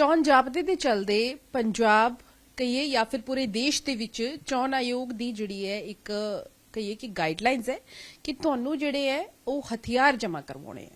ਚੋਣ ਜਾਬਤੇ ਦੇ ਚਲਦੇ ਪੰਜਾਬ ਕਹੀਏ ਜਾਂ ਫਿਰ ਪੂਰੇ ਦੇਸ਼ ਦੇ ਵਿੱਚ ਚੋਣ ਆਯੋਗ ਦੀ ਜਿਹੜੀ ਹੈ ਇੱਕ ਕਹੀਏ ਕਿ ਗਾਈਡਲਾਈਨਸ ਹੈ ਕਿ ਤੁਹਾਨੂੰ ਜਿਹੜੇ ਹੈ ਉਹ ਹਥਿਆਰ ਜਮ੍ਹਾਂ ਕਰਵਾਉਣੇ ਹੈ।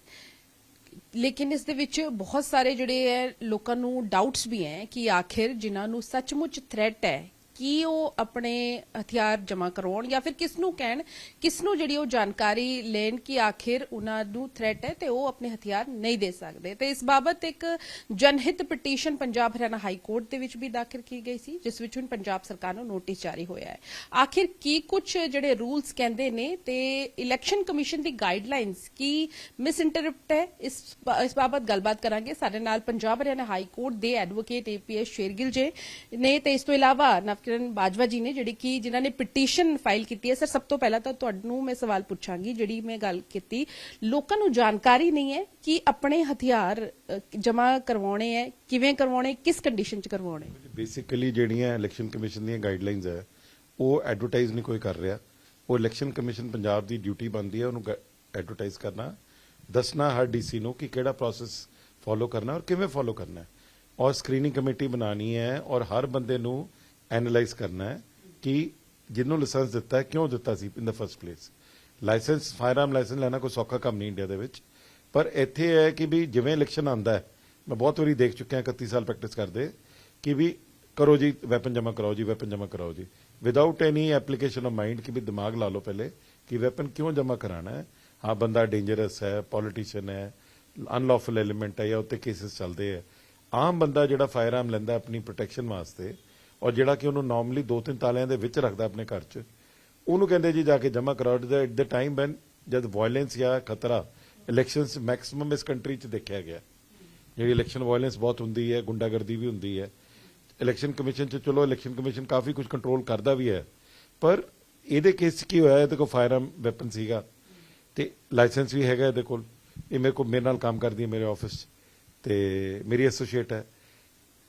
ਲੇਕਿਨ ਇਸ ਦੇ ਵਿੱਚ ਬਹੁਤ ਸਾਰੇ ਜਿਹੜੇ ਹੈ ਲੋਕਾਂ ਨੂੰ ਡਾਊਟਸ ਵੀ ਹੈ ਕਿ ਆਖਿਰ ਜਿਨ੍ਹਾਂ ਨੂੰ ਸੱਚਮੁੱਚ ਥ੍ਰੈਟ ਹੈ ਕੀ ਉਹ ਆਪਣੇ ਹਥਿਆਰ ਜਮ੍ਹਾਂ ਕਰਾਉਣ ਜਾਂ ਫਿਰ ਕਿਸ ਨੂੰ ਕਹਿਣ ਕਿਸ ਨੂੰ ਜਿਹੜੀ ਉਹ ਜਾਣਕਾਰੀ ਲੈਣ ਕਿ ਆਖਿਰ ਉਹਨਾਂ ਨੂੰ ਥ੍ਰੈਟ ਹੈ ਤੇ ਉਹ ਆਪਣੇ ਹਥਿਆਰ ਨਹੀਂ ਦੇ ਸਕਦੇ। ਤੇ ਇਸ ਬਾਬਤ ਇੱਕ ਜਨਹਿਤ petition Punjab Haryana high court ਦੇ ਵਿੱਚ ਵੀ ਦਾਖਲ ਕੀਤੀ ਗਈ ਸੀ, ਜਿਸ ਵਿੱਚ ਹੁਣ ਪੰਜਾਬ ਸਰਕਾਰ ਨੂੰ ਨੋਟਿਸ ਜਾਰੀ ਹੋਇਆ ਹੈ। ਆਖਿਰ ਕੀ ਕੁਝ ਜਿਹੜੇ ਰੂਲਸ ਕਹਿੰਦੇ ਨੇ ਤੇ ਇਲੈਕਸ਼ਨ ਕਮਿਸ਼ਨ ਦੀ ਗਾਈਡਲਾਈਨਸ ਕੀ ਮਿਸ ਇੰਟਰਪਟ ਹੈ, ਇਸ ਇਸ ਬਾਬਤ ਗੱਲਬਾਤ ਕਰਾਂਗੇ। ਸਾਡੇ ਨਾਲ ਪੰਜਾਬ ਹਰਿਆਣਾ ਹਾਈ ਕੋਰਟ ਦੇ ਐਡਵੋਕੇਟ ਏਪੀਐਸ ਸ਼ੇਰਗਿਲ ਜੀ ਨੇ ਤੇ ਇਸ ਤੋਂ ਇਲਾਵਾ ਨਵਕਿਰਨ ਬਾਜਵਾ ਜੀ ਨੇ ਜਿਹੜੀ ਕਿ ਜਿਨ੍ਹਾਂ ਨੇ ਪਟੀਸ਼ਨ ਫਾਈਲ ਕੀਤੀ ਹੈ। ਸਰ, ਸਭ ਤੋਂ ਪਹਿਲਾਂ ਤਾਂ ਤੁਹਾਨੂੰ ਮੈਂ ਸਵਾਲ ਪੁੱਛਾਂਗੀ, ਜਿਹੜੀ ਮੈਂ ਗੱਲ ਕੀਤੀ, ਲੋਕਾਂ ਨੂੰ ਜਾਣਕਾਰੀ ਨਹੀਂ ਹੈ ਕਿ ਆਪਣੇ ਹਥਿਆਰ ਜਮ੍ਹਾਂ ਕਰਵਾਉਣੇ ਹੈ, ਕਿਵੇਂ ਕਰਵਾਉਣੇ, ਕਿਸ ਕੰਡੀਸ਼ਨ 'ਚ ਕਰਵਾਉਣੇ? ਬੇਸਿਕਲੀ ਜਿਹੜੀਆਂ ਇਲੈਕਸ਼ਨ ਕਮਿਸ਼ਨ ਦੀਆਂ ਗਾਈਡਲਾਈਨਸ ਹੈ, ਉਹ ਐਡਵਰਟਾਈਜ਼ ਨਹੀਂ ਕੋਈ ਕਰ ਰਿਹਾ। ਉਹ ਇਲੈਕਸ਼ਨ ਕਮਿਸ਼ਨ ਪੰਜਾਬ ਦੀ ਡਿਊਟੀ ਬਣਦੀ ਹੈ, ਉਹਨੂੰ ਐਡਵਰਟਾਈਜ਼ ਕਰਨਾ। ਦੱਸਣਾ ਹਰ ਡੀਸੀ ਨੂੰ ਕਿ ਕਿਹੜਾ ਪ੍ਰੋਸੈਸ ਫੋਲੋ ਕਰਨਾ ਔਰ ਕਿਵੇਂ ਫੋਲੋ ਕਰਨਾ ਔਰ ਸਕਰੀਨਿੰਗ ਕਮੇਟੀ ਬਣਾਣੀ ਹੈ ਔਰ ਹਰ ਬੰਦੇ ਨੂੰ ਐਨਾਲਾਈਜ਼ ਕਰਨਾ ਹੈ ਕਿ ਜਿਹਨੂੰ ਲਾਇਸੈਂਸ ਦਿੱਤਾ ਹੈ, ਕਿਉਂ ਦਿੱਤਾ ਸੀ in the first place licence firearm licence ਲੈਣਾ ਕੋਈ ਸੌਖਾ ਕੰਮ ਨਹੀਂ ਇੰਡੀਆ ਦੇ ਵਿੱਚ। ਪਰ ਇੱਥੇ ਇਹ ਹੈ ਕਿ ਵੀ ਜਿਵੇਂ ਇਲੈਕਸ਼ਨ ਆਂਦਾ ਹੈ, ਮੈਂ ਬਹੁਤ ਵਾਰੀ ਦੇਖ ਚੁੱਕਿਆ 31 ਸਾਲ ਪ੍ਰੈਕਟਿਸ ਕਰਦੇ, ਕਿ ਵੀ ਕਰੋ ਜੀ ਵੈਪਨ ਜਮ੍ਹਾਂ ਕਰਾਓ ਜੀ ਵੈਪਨ ਜਮ੍ਹਾਂ ਕਰਾਓ ਜੀ। Without any application of mind ਕਿ ਵੀ ਦਿਮਾਗ ਲਾ ਲਓ ਪਹਿਲੇ, ਕਿ ਵੈਪਨ ਕਿਉਂ ਜਮ੍ਹਾਂ ਕਰਾਣਾ ਹੈ? ਹਾਂ, ਬੰਦਾ ਡੇਂਜਰਸ ਹੈ ਪੋਲੀਟੀਸ਼ੀਅਨ ਹੈ ਅਨਲੌਫੁਲ ਐਲੀਮੈਂਟ ਹੈ ਜਾਂ ਉੱਤੇ ਕੇਸਿਸ ਚੱਲਦੇ ਆ ਆਮ ਬੰਦਾ ਜਿਹੜਾ ਫਾਇਰ ਆਰਮ ਲੈਂਦਾ ਆਪਣੀ ਪ੍ਰੋਟੈਕਸ਼ਨ ਵਾਸਤੇ ਔਰ ਜਿਹੜਾ ਕਿ ਉਹਨੂੰ ਨਾਰਮਲੀ ਦੋ ਤਿੰਨ ਤਾਲਿਆਂ ਦੇ ਵਿੱਚ ਰੱਖਦਾ ਆਪਣੇ ਘਰ 'ਚ, ਉਹਨੂੰ ਕਹਿੰਦੇ ਜੀ ਜਾ ਕੇ ਜਮ੍ਹਾਂ ਕਰਾਓ। ਐਟ ਦ ਟਾਈਮ ਵੈਨ ਜਦ ਵਾਇਲੈਂਸ ਜਾਂ ਖਤਰਾ ਇਲੈਕਸ਼ਨਸ ਮੈਕਸਿਮਮ ਇਸ ਕੰਟਰੀ 'ਚ ਦੇਖਿਆ ਗਿਆ। ਜਿਹੜੀ ਇਲੈਕਸ਼ਨ ਵਾਇਲੈਂਸ ਬਹੁਤ ਹੁੰਦੀ ਹੈ, ਗੁੰਡਾਗਰਦੀ ਵੀ ਹੁੰਦੀ ਹੈ। ਇਲੈਕਸ਼ਨ ਕਮਿਸ਼ਨ 'ਚ ਚਲੋ ਇਲੈਕਸ਼ਨ ਕਮਿਸ਼ਨ ਕਾਫੀ ਕੁਝ ਕੰਟਰੋਲ ਕਰਦਾ ਵੀ ਹੈ। ਪਰ ਇਹਦੇ ਕੇਸ 'ਚ ਕੀ ਹੋਇਆ? ਇਹਦੇ ਕੋਲ ਫਾਇਰਆਰਮ ਵੈਪਨ ਸੀਗਾ ਤੇ ਲਾਇਸੈਂਸ ਵੀ ਹੈਗਾ ਇਹਦੇ ਕੋਲ। ਇਹ ਮੇਰੇ ਕੋਲ, ਮੇਰੇ ਨਾਲ ਕੰਮ ਕਰਦੀ ਹੈ ਮੇਰੇ ਆਫਿਸ 'ਚ ਤੇ ਮੇਰੀ ਐਸੋਸੀਏਟ ਹੈ।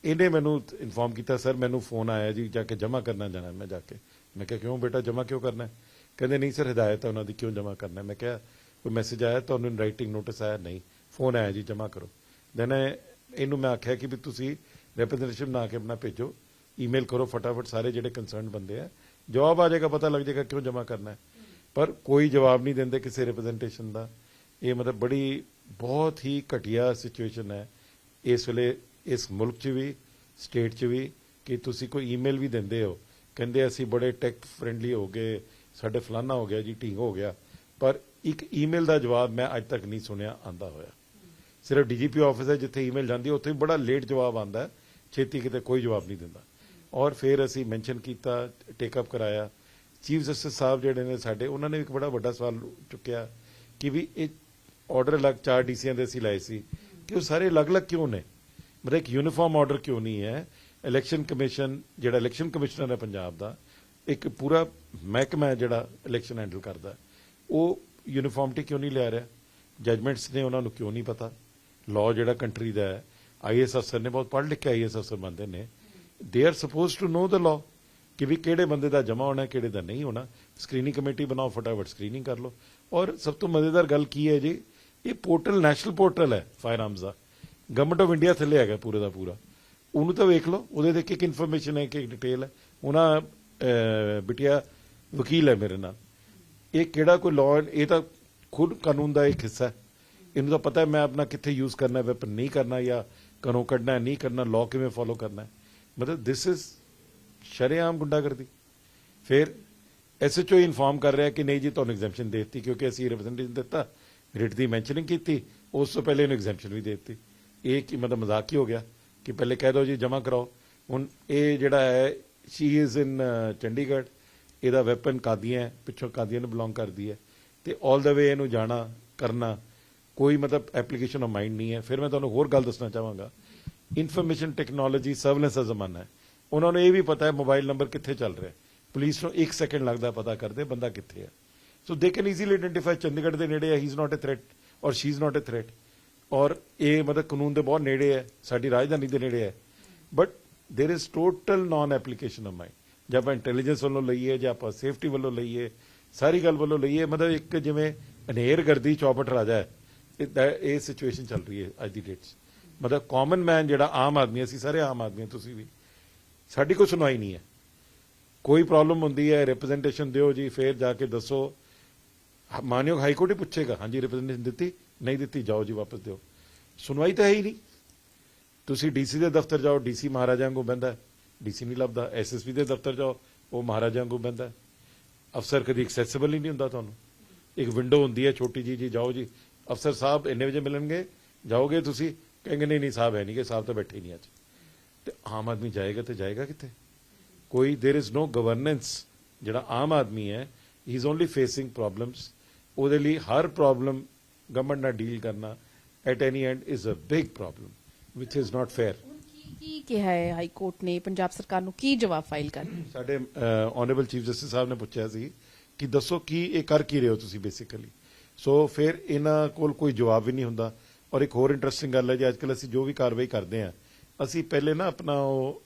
ਇਹਨੇ ਮੈਨੂੰ ਇਨਫੋਰਮ ਕੀਤਾ, ਸਰ, ਮੈਨੂੰ ਫੋਨ ਆਇਆ ਜੀ, ਜਾ ਕੇ ਜਮ੍ਹਾਂ ਕਰਨਾ ਜਾਣਾ ਮੈਂ ਜਾ ਕੇ, ਮੈਂ ਕਿਹਾ, ਕਿਉਂ ਬੇਟਾ, ਜਮ੍ਹਾਂ ਕਿਉਂ ਕਰਨਾ ਕਹਿੰਦੇ, ਨਹੀਂ ਸਰ, ਹਦਾਇਤ ਹੈ ਉਹਨਾਂ ਦੀ, ਕਿਉਂ ਜਮ੍ਹਾਂ ਕਰਨਾ ਮੈਂ ਕਿਹਾ, ਕੋਈ ਮੈਸੇਜ ਆਇਆ ਤੁਹਾਨੂੰ ਇਨ ਰਾਈਟਿੰਗ ਨੋਟਿਸ ਆਇਆ? ਨਹੀਂ, ਫੋਨ ਆਇਆ ਜੀ, ਜਮ੍ਹਾਂ ਕਰੋ। ਦੈਨ ਇਹਨੂੰ ਮੈਂ ਆਖਿਆ ਕਿ ਵੀ ਤੁਸੀਂ ਰੈਪਰੈਜ਼ੈਂਟੇਸ਼ਨ ਬਣਾ ਕੇ ਆਪਣਾ ਭੇਜੋ ਈਮੇਲ ਕਰੋ ਫਟਾਫਟ, ਸਾਰੇ ਜਿਹੜੇ ਕੰਸਰਨਡ ਬੰਦੇ ਆ, ਜਵਾਬ ਆ ਜਾਏਗਾ, ਪਤਾ ਲੱਗ ਜਾਏਗਾ ਕਿਉਂ ਜਮ੍ਹਾਂ ਕਰਨਾ ਹੈ। ਪਰ ਕੋਈ ਜਵਾਬ ਨਹੀਂ ਦਿੰਦੇ ਕਿਸੇ ਰਿਪਰੈਜ਼ੈਂਟੇਸ਼ਨ ਦਾ। ਇਹ ਮਤਲਬ ਬੜੀ, ਬਹੁਤ ਹੀ ਘਟੀਆ ਸਿਚੁਏਸ਼ਨ ਹੈ। ਇਸ ਵੇਲੇ ਇਸ ਮੁਲਕ 'ਚ ਵੀ ਸਟੇਟ 'ਚ ਵੀ, ਕਿ ਤੁਸੀਂ ਕੋਈ ਈਮੇਲ ਵੀ ਦਿੰਦੇ ਹੋ। ਕਹਿੰਦੇ ਅਸੀਂ ਬੜੇ ਟੈਕ ਫ੍ਰੈਂਡਲੀ ਹੋ ਗਏ, ਸਾਡੇ ਫਲਾਨਾ ਹੋ ਗਿਆ ਜੀ, ਢੀਂਗ ਹੋ ਗਿਆ। ਪਰ ਇੱਕ ਈਮੇਲ ਦਾ ਜਵਾਬ ਮੈਂ ਅੱਜ ਤੱਕ ਨਹੀਂ ਸੁਣਿਆ, ਆਂਦਾ ਹੋਇਆ। ਸਿਰਫ ਡੀਜੀਪੀ ਆਫਿਸ ਹੈ ਜਿੱਥੇ ਈਮੇਲ ਜਾਂਦੀ ਉੱਥੇ ਵੀ ਬੜਾ ਲੇਟ ਜਵਾਬ ਆਂਦਾ ਛੇਤੀ ਕਿਤੇ ਕੋਈ ਜਵਾਬ ਨਹੀਂ ਦਿੰਦਾ। ਔਰ ਫਿਰ ਅਸੀਂ ਮੈਂਸ਼ਨ ਕੀਤਾ ਟੇਕ ਅਪ ਕਰਾਇਆ। ਚੀਫ ਜਸਟਿਸ ਸਾਹਿਬ ਜਿਹੜੇ ਨੇ ਸਾਡੇ, ਉਹਨਾਂ ਨੇ ਵੀ ਇੱਕ ਬੜਾ ਵੱਡਾ ਸਵਾਲ ਚੁੱਕਿਆ ਕਿ ਵੀ ਇਹ ਆਰਡਰ ਅਲੱਗ ਚਾਰ ਡੀਸੀਆਂ ਦੇ ਅਸੀਂ ਲਾਏ ਸੀ, ਕਿ ਉਹ ਸਾਰੇ ਅਲੱਗ-ਅਲੱਗ ਕਿਉਂ ਨੇ? ਮਤਲਬ ਇੱਕ ਯੂਨੀਫਾਰਮ ਆਰਡਰ ਕਿਉਂ ਨਹੀਂ ਹੈ? ਇਲੈਕਸ਼ਨ ਕਮਿਸ਼ਨ ਜਿਹੜਾ ਇਲੈਕਸ਼ਨ ਕਮਿਸ਼ਨਰ ਹੈ ਪੰਜਾਬ ਦਾ, ਇੱਕ ਪੂਰਾ ਮਹਿਕਮਾ ਹੈ ਜਿਹੜਾ ਇਲੈਕਸ਼ਨ ਹੈਂਡਲ ਕਰਦਾ ਉਹ ਯੂਨੀਫਾਰਮਟੀ ਕਿਉਂ ਨਹੀਂ ਲਿਆ ਰਿਹਾ? ਜਜਮੈਂਟਸ ਨੇ ਉਹਨਾਂ ਨੂੰ ਕਿਉਂ ਨਹੀਂ ਪਤਾ? ਲਾਅ ਜਿਹੜਾ ਕੰਟਰੀ ਦਾ ਹੈ ਆਈਐਸ ਅਫਸਰ ਨੇ ਬਹੁਤ ਪੜ੍ਹ ਲਿਖ ਕੇ ਆਈਐਸ ਅਫਸਰ ਬੰਦੇ ਨੇ। They are supposed to know the law ਕਿ ਵੀ ਕਿਹੜੇ ਬੰਦੇ ਦਾ ਜਮਾ ਹੋਣਾ, ਕਿਹੜੇ ਦਾ ਨਹੀਂ ਹੋਣਾ। ਸਕਰੀਨਿੰਗ ਕਮੇਟੀ ਬਣਾਓ, ਫਟਾਫਟ ਸਕਰੀਨਿੰਗ ਕਰ ਲਓ। ਔਰ ਸਭ ਤੋਂ ਮਜ਼ੇਦਾਰ ਗੱਲ ਕੀ ਹੈ ਜੀ? ਇਹ ਪੋਰਟਲ ਨੈਸ਼ਨਲ ਪੋਰਟਲ ਹੈ ਫਾਇਰ ਆਰਮਸ ਦਾ। ਗਵਰਨਮੈਂਟ ਆਫ ਇੰਡੀਆ ਥੱਲੇ ਹੈਗਾ ਪੂਰੇ ਦਾ ਪੂਰਾ। ਉਹਨੂੰ ਤਾਂ ਵੇਖ ਲਓ ਉਹਦੇ 'ਤੇ ਇੱਕ ਇਨਫੋਰਮੇਸ਼ਨ ਹੈ ਕਿ ਇੱਕ ਡਿਟੇਲ ਹੈ। ਉਹਨਾਂ ਅਹ, ਬਿਟਿਆ ਵਕੀਲ ਹੈ ਮੇਰੇ ਨਾਲ। ਇਹ ਕਿਹੜਾ ਕੋਈ ਲਾਅ ਇਹ ਤਾਂ ਖੁਦ ਕਾਨੂੰਨ ਦਾ ਇੱਕ ਹਿੱਸਾ ਹੈ। ਇਹਨੂੰ ਤਾਂ ਪਤਾ ਹੈ ਮੈਂ ਆਪਣਾ ਕਿੱਥੇ ਯੂਜ਼ ਕਰਨਾ ਹੈ ਵੈਪਨ ਨਹੀਂ ਕਰਨਾ ਜਾਂ ਘਰੋਂ ਕੱਢਣਾ ਨਹੀਂ ਕਰਨਾ ਲਾਅ ਕਿਵੇਂ ਫੋਲੋ ਕਰਨਾ ਹੈ। ਮਤਲਬ ਦਿਸ ਇਜ਼ ਸ਼ਰੇਆਮ ਗੁੰਡਾਗਰਦੀ। ਫਿਰ ਐਸਐਚਓ ਇਨਫਾਰਮ ਕਰ ਰਿਹਾ ਕਿ ਨਹੀਂ ਜੀ ਤੁਹਾਨੂੰ ਐਗਜ਼ੈਂਪਸ਼ਨ ਦੇ ਦਿੱਤੀ ਕਿਉਂਕਿ ਅਸੀਂ ਰਿਪਰੈਜ਼ੈਂਟੇਸ਼ਨ ਦਿੱਤਾ ਰਿਟ ਦੀ ਮੈਂਸ਼ਨਿੰਗ ਕੀਤੀ ਉਸ ਤੋਂ ਪਹਿਲੇ ਇਹਨੂੰ ਐਗਜ਼ੈਂਪਸ਼ਨ ਵੀ ਦੇ ਦਿੱਤੀ। ਇਹ ਕਿ ਮਤਲਬ ਮਜ਼ਾਕ ਹੀ ਹੋ ਗਿਆ ਕਿ ਪਹਿਲੇ ਕਹਿ ਦਿਓ ਜੀ, ਜਮ੍ਹਾਂ ਕਰਾਓ। ਹੁਣ ਇਹ ਜਿਹੜਾ ਹੈ ਸ਼ੀ ਇਜ਼ ਇਨ ਚੰਡੀਗੜ੍ਹ। ਇਹਦਾ ਵੈਪਨ ਕਾਦੀਆਂ ਹੈ, ਪਿੱਛੋਂ ਕਾਦੀਆਂ ਨੂੰ ਬਿਲੋਂਗ ਕਰਦੀ ਹੈ। ਤੇ 올 ਦਾ ਵੇ ਇਹਨੂੰ ਜਾਣਾ, ਕਰਨਾ, ਕੋਈ ਮਤਲਬ ਐਪਲੀਕੇਸ਼ਨ ਆਫ ਮਾਈਂਡ ਨਹੀਂ ਹੈ। ਫਿਰ ਮੈਂ ਤੁਹਾਨੂੰ ਹੋਰ ਗੱਲ ਦੱਸਣਾ ਚਾਹਾਂਗਾ। ਇਨਫੋਰਮੇਸ਼ਨ ਟੈਕਨੋਲੋਜੀ ਸਰਵੇਲੈਂਸ ਦਾ ਜ਼ਮਾਨਾ ਹੈ। ਉਹਨਾਂ ਨੂੰ ਇਹ ਵੀ ਪਤਾ ਹੈ ਮੋਬਾਈਲ ਨੰਬਰ ਕਿੱਥੇ ਚੱਲ ਰਿਹਾ ਪੁਲਿਸ ਨੂੰ 1 ਸੈਕਿੰਡ ਲੱਗਦਾ ਪਤਾ ਕਰਦੇ ਬੰਦਾ ਕਿੱਥੇ ਹੈ। ਸੋ they can easily identify Chandigarh ਦੇ ਨੇੜੇ ਹੈ he is not a threat or she is not a threat ਔਰ ਇਹ ਮਤਲਬ ਕਾਨੂੰਨ ਦੇ ਬਹੁਤ ਨੇੜੇ ਹੈ ਸਾਡੀ ਰਾਜਧਾਨੀ ਦੇ ਨੇੜੇ ਹੈ but there is total non application of mind ਜਦ ਆਪਾਂ ਇੰਟੈਲੀਜੈਂਸ ਵੱਲੋਂ ਲਈਏ ਜਾਂ ਆਪਾਂ ਸੇਫਟੀ ਵੱਲੋਂ ਲਈਏ ਸਾਰੀ ਗੱਲ ਵੱਲੋਂ ਲਈਏ ਮਤਲਬ ਇੱਕ ਜਿਵੇਂ ਹਨੇਰ ਗਰਦੀ ਚੌਪਟ ਰਾਜਾ ਹੈ ਇਹ- that- ਇਹ ਸਿਚੁਏਸ਼ਨ ਚੱਲ ਰਹੀ ਹੈ ਅੱਜ ਦੀ ਡੇਟ 'ਚ ਮਤਲਬ ਕਾਮਨ ਮੈਨ ਜਿਹੜਾ ਆਮ ਆਦਮੀ ਅਸੀਂ ਸਾਰੇ ਆਮ ਆਦਮੀ ਹਾਂ, ਤੁਸੀਂ ਵੀ ਸਾਡੀ ਕੋਈ ਸੁਣਵਾਈ ਨਹੀਂ ਹੈ ਕੋਈ ਪ੍ਰੋਬਲਮ ਹੁੰਦੀ ਹੈ ਰਿਪਰੈਜ਼ੈਂਟੇਸ਼ਨ ਦਿਓ ਜੀ ਫੇਰ ਜਾ ਕੇ ਦੱਸੋ ਹ- ਮਾਨਯੋਗ ਹਾਈ ਕੋਰਟ ਹੀ ਪੁੱਛੇਗਾ ਹਾਂਜੀ ਰਿਪਰੈਜ਼ੈਂਟੇਸ਼ਨ ਦਿੱਤੀ ਨਹੀਂ ਦਿੱਤੀ ਜਾਓ ਜੀ ਵਾਪਸ ਦਿਓ ਸੁਣਵਾਈ ਤਾਂ ਹੈ ਹੀ ਨਹੀਂ ਤੁਸੀਂ ਡੀਸੀ ਦੇ ਦਫ਼ਤਰ ਜਾਓ ਡੀਸੀ ਮਹਾਰਾਜਾ ਵਾਂਗੂ ਬਹਿੰਦਾ ਡੀਸੀ ਨਹੀਂ ਲੱਭਦਾ ਐਸਐਸਪੀ ਦੇ ਦਫ਼ਤਰ ਜਾਓ ਉਹ ਮਹਾਰਾਜਾ ਵਾਂਗੂ ਬਹਿੰਦਾ ਅਫਸਰ ਕਦੀ ਐਕਸੈਸਿਬਲ ਹੀ ਨਹੀਂ ਹੁੰਦਾ ਤੁਹਾਨੂੰ ਇੱਕ ਵਿੰਡੋ ਹੁੰਦੀ ਹੈ ਛੋਟੀ ਜੀ ਜੀ ਜਾਓ ਜੀ ਅਫਸਰ ਸਾਹਿਬ ਇੰਨੇ ਵਜੇ ਮਿਲਣਗੇ ਜਾਓਗੇ ਤੁਸੀਂ ਕਹਿੰਗੇ ਨਹੀਂ ਨਹੀਂ ਸਾਹਿਬ ਹੈ ਨਹੀਂ ਕਿ ਸਾਹਿਬ ਤਾਂ ਬੈਠੇ ਹੀ ਨਹੀਂ ਅੱਜ ਤੇ ਆਮ ਆਦਮੀ ਜਾਏਗਾ ਤੇ ਜਾਏਗਾ ਕਿੱਥੇ ਕੋਈ देयर इज नो ਗਵਰਨੈਂਸ ਜਿਹੜਾ ਆਮ ਆਦਮੀ ਹੈ he is only facing problems ਉਹਦੇ ਲਈ ਹਰ ਪ੍ਰੋਬਲਮ ਗਵਰਨਮੈਂਟ ਨਾਲ ਡੀਲ ਕਰਨਾ at any end is a big problem which is not fair ਕੀ ਕੀ ਕਿਹਾ ਹੈ ਹਾਈ ਕੋਰਟ ਨੇ ਪੰਜਾਬ ਸਰਕਾਰ ਨੂੰ? ਕੀ ਜਵਾਬ ਫਾਈਲ ਕਰਨਾ ਸਾਡੇ ਆਨਰੇਬਲ ਚੀਫ ਜਸਟਿਸ ਸਾਹਿਬ ਨੇ ਪੁੱਛਿਆ ਸੀ ਕਿ ਦੱਸੋ ਕੀ ਇਹ ਕਰ ਕੀ ਰਹੇ ਹੋ ਤੁਸੀਂ ਬੇਸਿਕਲੀ ਸੋ ਫਿਰ ਇਹਨਾਂ ਕੋਲ ਕੋਈ ਜਵਾਬ ਵੀ ਨਹੀਂ ਹੁੰਦਾ। ਔਰ ਇੱਕ ਹੋਰ ਇੰਟਰਸਟਿੰਗ ਗੱਲ ਹੈ ਜੀ ਅੱਜਕੱਲ ਅਸੀਂ ਜੋ ਵੀ ਕਾਰਵਾਈ ਕਰਦੇ ਹਾਂ ਅਸੀਂ ਪਹਿਲੇ ਨਾ ਆਪਣਾ ਉਹ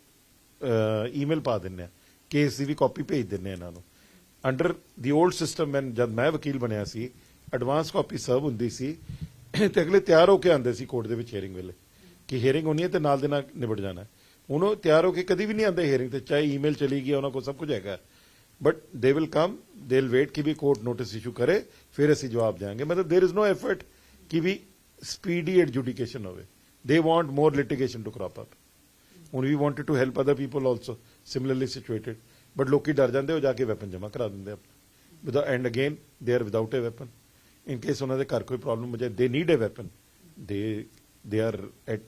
ਈਮੇਲ ਪਾ ਦਿੰਨੇ ਆ ਕੇਸ ਦੀ ਵੀ ਕਾਪੀ ਭੇਜ ਦਿੰਨੇ ਆ ਇਹਨਾਂ ਨੂੰ। ਅੰਡਰ ਦੀ 올ਡ ਸਿਸਟਮ ਮੈਂ ਜਦ ਮੈਂ ਵਕੀਲ ਬਣਿਆ ਸੀ ਐਡਵਾਂਸ ਕਾਪੀ ਸਰਵ ਹੁੰਦੀ ਸੀ ਤੇ ਅਗਲੇ ਤਿਆਰ ਹੋ ਕੇ ਆਉਂਦੇ ਸੀ ਕੋਰਟ ਦੇ ਵਿੱਚ ਹੀਅਰਿੰਗ ਵੇਲੇ ਕਿ ਹੀਅਰਿੰਗ ਹੋਣੀ ਹੈ ਤੇ ਨਾਲ ਦੇ ਨਾਲ ਨਿਬੜ ਜਾਣਾ ਹੈ। ਹੁਣ ਉਹ ਤਿਆਰ ਹੋ ਕੇ ਕਦੀ ਵੀ ਨਹੀਂ ਆਉਂਦੇ ਹੀਅਰਿੰਗ ਤੇ ਚਾਹੇ ਈਮੇਲ ਚਲੀ ਗਈ ਉਹਨਾਂ ਕੋਲ ਸਭ ਕੁਝ ਹੈਗਾ but they will come they will wait ਕਿ ਵੀ ਕੋਰਟ ਨੋਟਿਸ ਇਸ਼ੂ ਕਰੇ ਫਿਰ ਅਸੀਂ ਜਵਾਬ ਦੇਵਾਂਗੇ ਮਤਲਬ देयर इज नो एफर्ट ਕਿ ਵੀ ਸਪੀਡੀ ਐਡਜੂਡੀਕੇਸ਼ਨ ਹੋਵੇ they want more litigation to crop up ਹੁਣ we wanted to help other people also similarly situated but ਲੋਕੀ ਡਰ ਜਾਂਦੇ ਹੋ ਜਾ ਕੇ ਵੈਪਨ ਜਮ੍ਹਾਂ ਕਰਾ ਦਿੰਦੇ ਆਪਣਾ with and again they are without a weapon in case ਉਹਨਾਂ ਦੇ ਘਰ ਕੋਈ ਪ੍ਰੋਬਲਮ ਹੋ ਜਾਏ ਦੇ ਨੀਡ ਅ ਵੈਪਨ ਦੇ ਦੇ ਆਰ ਐਟ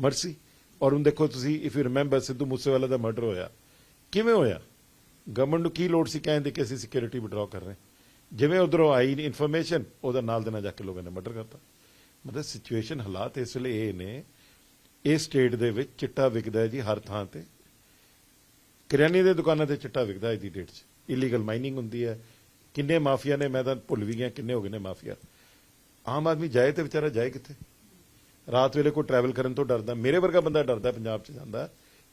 ਮਰਸੀ ਔਰ ਹੁਣ ਦੇਖੋ ਤੁਸੀਂ if you remember Sidhu Moosewala the murder ਹੋਇਆ। ਕਿਵੇਂ ਹੋਇਆ? ਗਵਰਨਮੈਂਟ ਨੂੰ ਕੀ ਲੋੜ ਸੀ ਕਹਿੰਦੇ ਕਿ ਅਸੀਂ ਸਿਕਿਉਰਿਟੀ ਵਿਡਰਾਅ ਕਰ ਰਹੇ ਜਿਵੇਂ ਉਧਰੋਂ ਆਈ ਇਨਫੋਰਮੇਸ਼ਨ ਉਹਦਾ ਨਾਲ ਦੇ ਨਾਲ ਜਾ ਕੇ ਲੋਕਾਂ ਨੇ ਮਰਡਰ ਕਰਤਾ। ਮਤਲਬ ਸਿਚੁਏਸ਼ਨ ਹਾਲਾਤ ਇਸ ਵੇਲੇ ਇਹ ਨੇ, ਇਹ ਸਟੇਟ ਦੇ ਵਿੱਚ ਚਿੱਟਾ ਵਿਕਦਾ ਹੈ ਜੀ ਹਰ ਥਾਂ ਤੇ। ਕਰਿਆਨੇ ਦੇ ਦੁਕਾਨਾਂ ਤੇ ਚਿੱਟਾ ਵਿਕਦਾ ਹੈ ਦੀ ਡੇਟ 'ਚ। ਇਲੀਗਲ ਮਾਈਨਿੰਗ ਹੁੰਦੀ ਹੈ। ਕਿੰਨੇ ਮਾਫੀਆ ਨੇ, ਮੈਂ ਤਾਂ ਭੁੱਲ ਵੀ ਗਿਆ ਕਿੰਨੇ ਹੋ ਗਏ ਨੇ ਮਾਫੀਆ। ਆਮ ਆਦਮੀ ਜਾਏ ਤੇ ਵਿਚਾਰਾ ਜਾਏ ਕਿੱਥੇ? ਰਾਤ ਵੇਲੇ ਕੋਈ ਟਰੈਵਲ ਕਰਨ ਤੋਂ ਡਰਦਾ, ਮੇਰੇ ਵਰਗਾ ਬੰਦਾ ਡਰਦਾ ਪੰਜਾਬ 'ਚ ਜਾਂਦਾ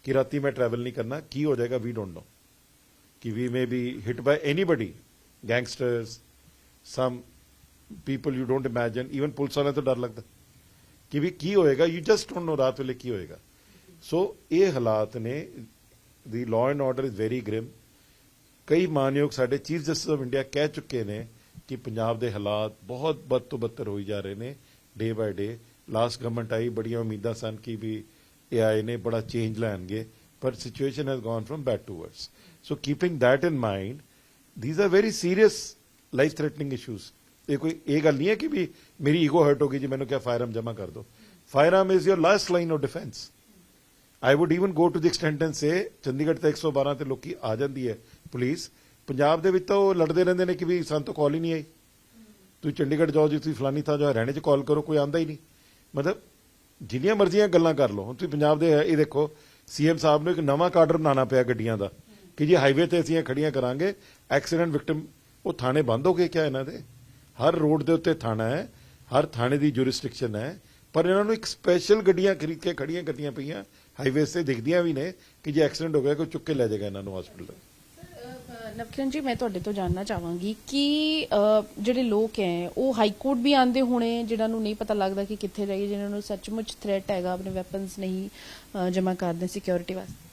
ਕਿ ਰਾਤੀ ਮੈਂ ਟਰੈਵਲ ਨਹੀਂ ਕਰਨਾ, ਕੀ ਹੋ ਜਾਏਗਾ ਵੀ ਡੋਨਟ ਨੋ ਕਿ we may be hit by anybody gangsters some people you don't imagine even police ਵਾਲਿਆਂ ਤੋਂ ਡਰ ਲੱਗਦਾ। ਕਿ ਵੀ ਕੀ ਹੋਏਗਾ ਯੂ ਜਸਟ ਡੋਨਟ ਨੋ ਰਾਤ ਵੇਲੇ ਕੀ ਹੋਏਗਾ। ਸੋ ਇਹ ਹਾਲਾਤ ਨੇ the law and order is very grim ਕਈ ਮਾਨਯੋਗ ਸਾਡੇ ਚੀਫ ਜਸਟਿਸ ਆਫ ਇੰਡੀਆ ਕਹਿ ਚੁੱਕੇ ਨੇ ਕਿ ਪੰਜਾਬ ਦੇ ਹਾਲਾਤ ਬਹੁਤ ਬਦ ਤੋਂ ਬੱਤਰ ਹੋਈ ਜਾ ਰਹੇ ਨੇ day by day last government ਆਈ, ਬੜੀਆਂ ਉਮੀਦਾਂ ਸਨ ਕਿ ਵੀ ਇਹ ਆਏ ਨੇ, ਬੜਾ ਚੇਂਜ ਲੈਣਗੇ, ਪਰ situation has gone from bad to worse so keeping that in mind, these are very serious life threatening issues ਇਹ ਕੋਈ, ਇਹ ਗੱਲ ਨਹੀਂ ਹੈ ਕਿ ਵੀ ਮੇਰੀ ਈਗੋ ਹਰਟ ਹੋ ਗਈ ਜੀ, ਮੈਨੂੰ ਕਿਹਾ ਫਾਇਰਮ ਜਮ੍ਹਾਂ ਕਰ ਦਿਓ firearm is your last line of defence I would even go to the extent and say Chandigarh ਤੇ 112 ਤੇ ਲੋਕੀ ਆ ਜਾਂਦੀ ਹੈ। ਪੁਲਿਸ, ਪੰਜਾਬ ਦੇ ਵਿੱਚ ਤਾਂ ਉਹ ਲੜਦੇ ਰਹਿੰਦੇ ਨੇ ਕਿ ਵੀ ਸਾਨੂੰ ਤਾਂ ਕਾਲ ਹੀ ਨਹੀਂ ਆਈ। ਤੁਸੀਂ ਚੰਡੀਗੜ੍ਹ ਜਾਓ, ਜੀ ਤੁਸੀਂ ਫਲਾਨੀ ਥਾਂ ਜਾਓ, ਹਰਿਆਣੇ 'ਚ ਕਾਲ ਕਰੋ, ਕੋਈ ਆਂਦਾ ਹੀ ਨਹੀਂ। ਮਤਲਬ ਜਿੰਨੀਆਂ ਮਰਜ਼ੀਆਂ ਗੱਲਾਂ ਕਰ ਲਓ। ਹੁਣ ਤੁਸੀਂ ਪੰਜਾਬ ਦੇ, ਇਹ ਦੇਖੋ, ਸੀਐਮ ਸਾਹਿਬ ਨੂੰ ਇੱਕ ਨਵਾਂ ਕਾਰਡਰ ਬਣਾਉਣਾ ਪਿਆ ਗੱਡੀਆਂ ਦਾ ਕਿ ਜੀ ਹਾਈਵੇ ਤੇ ਅਸੀਂ ਇਹ ਖੜੀਆਂ ਕਰਾਂਗੇ ਐਕਸੀਡੈਂਟ ਵਿਕਟਮ ਉਹ ਥਾਣੇ ਬੰਦ ਹੋ ਗਏ ਕਿਆ ਇਹਨਾਂ ਦੇ? ਹਰ ਰੋਡ ਦੇ ਉੱਤੇ ਥਾਣਾ ਹੈ, ਹਰ ਥਾਣੇ ਦੀ ਜੁਰਿਸਡਿਕਸ਼ਨ ਹੈ, ਪਰ ਇਹਨਾਂ ਨੂੰ ਇੱਕ ਸਪੈਸ਼ਲ ਗੱਡੀਆਂ ਖਰੀਦ ਕੇ ਖੜੀਆਂ ਕਰਦੀਆਂ ਪਈਆਂ ਹਾਈਵੇਜ਼ ਤੇ ਦਿਖਦੀਆਂ ਵੀ ਨੇ ਕਿ ਜੇ ਐਕਸੀਡੈਂਟ ਹੋ ਗਿਆ, ਕੋਈ ਚੁੱਕ ਕੇ ਲੈ ਜਾਏਗਾ ਇਹਨਾਂ ਨੂੰ ਹਸਪੀਟਲ ਨਵਕਿਰਨ ਜੀ, ਮੈਂ ਤੁਹਾਡੇ ਤੋਂ ਜਾਨਣਾ ਚਾਹਾਂਗੀ ਕਿ ਜਿਹੜੇ ਲੋਕ ਹੈ, ਉਹ ਹਾਈ ਕੋਰਟ ਵੀ ਆਂਦੇ ਹੋਣੇ, ਜਿਨ੍ਹਾਂ ਨੂੰ ਨਹੀਂ ਪਤਾ ਲੱਗਦਾ ਕਿ ਕਿੱਥੇ ਜਾਈਏ ਜਿਨ੍ਹਾਂ ਨੂੰ ਸੱਚਮੁੱਚ ਥ੍ਰੈਟ ਹੈਗਾ, ਆਪਣੇ ਵੈਪਨਸ ਨਹੀਂ ਜਮ੍ਹਾਂ ਕਰਦੇ ਸਿਕਿਉਰਿਟੀ ਵਾਸਤੇ।